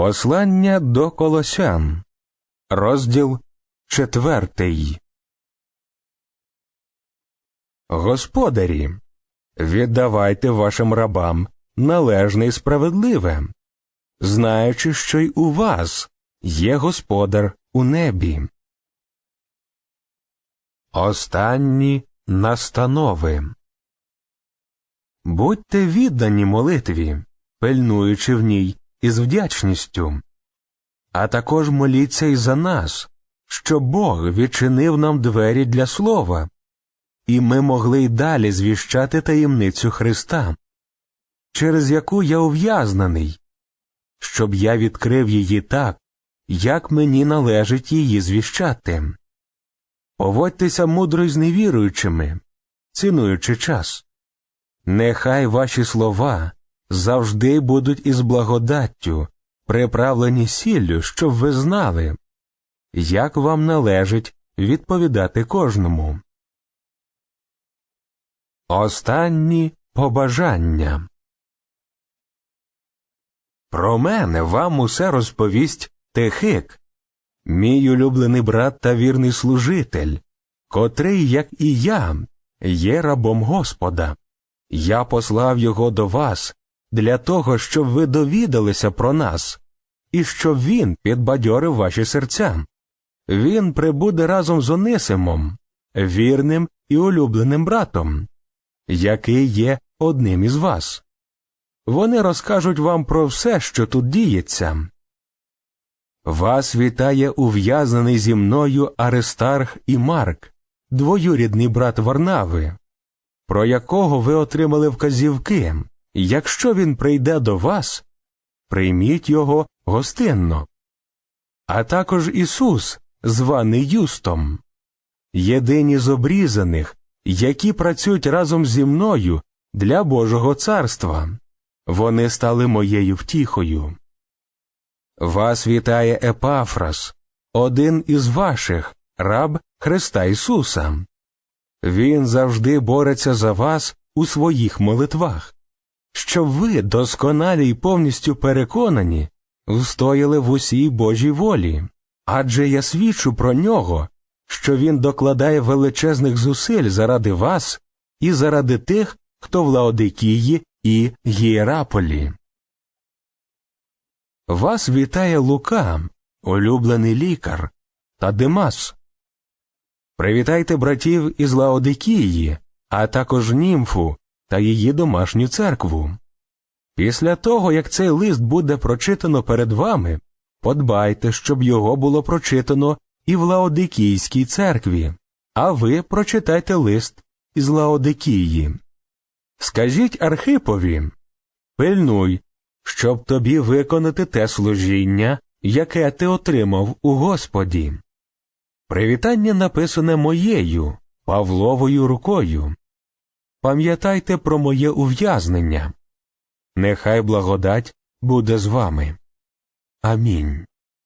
Послання до Колосян, розділ четвертий. Господарі, віддавайте вашим рабам належне і справедливе, знаючи, що й у вас є господар у небі. Останні настанови. Будьте віддані молитві, пильнуючи в ній із вдячністю. А також моліться й за нас, що Бог відчинив нам двері для слова, і ми могли й далі звіщати таємницю Христа, через яку я ув'язнений, щоб я відкрив її так, як мені належить її звіщати. Поводьтеся мудро з невіруючими, цінуючи час. Нехай ваші слова завжди будуть із благодаттю, приправлені сіллю, щоб ви знали, як вам належить відповідати кожному. Останні побажання. Про мене вам усе розповість Техик, мій улюблений брат та вірний служитель, котрий, як і я, є рабом Господа. Я послав його до вас для того, щоб ви довідалися про нас, і щоб він підбадьорив ваші серця. Він прибуде разом з Онисимом, вірним і улюбленим братом, який є одним із вас. Вони розкажуть вам про все, що тут діється. Вас вітає ув'язнений зі мною Аристарх і Марк, двоюрідний брат Варнави, про якого ви отримали вказівки. Якщо він прийде до вас, прийміть його гостинно. А також Ісус, званий Юстом, єдині з обрізаних, які працюють разом зі мною для Божого царства. Вони стали моєю втіхою. Вас вітає Епафрас, один із ваших, раб Христа Ісуса. Він завжди бореться за вас у своїх молитвах, щоб ви, досконалі й повністю переконані, встояли в усій Божій волі, адже я свідчу про нього, що він докладає величезних зусиль заради вас і заради тих, хто в Лаодикії і Гієраполі. Вас вітає Лука, улюблений лікар, та Димас. Привітайте братів із Лаодикії, а також німфу та її домашню церкву. Після того, як цей лист буде прочитано перед вами, подбайте, щоб його було прочитано і в Лаодикійській церкві, а ви прочитайте лист із Лаодикії. Скажіть Архипові пильнуй, щоб тобі виконати те служіння, яке ти отримав у Господі. Привітання написане моєю Павловою рукою. Пам'ятайте про моє ув'язнення. Нехай благодать буде з вами. Амінь.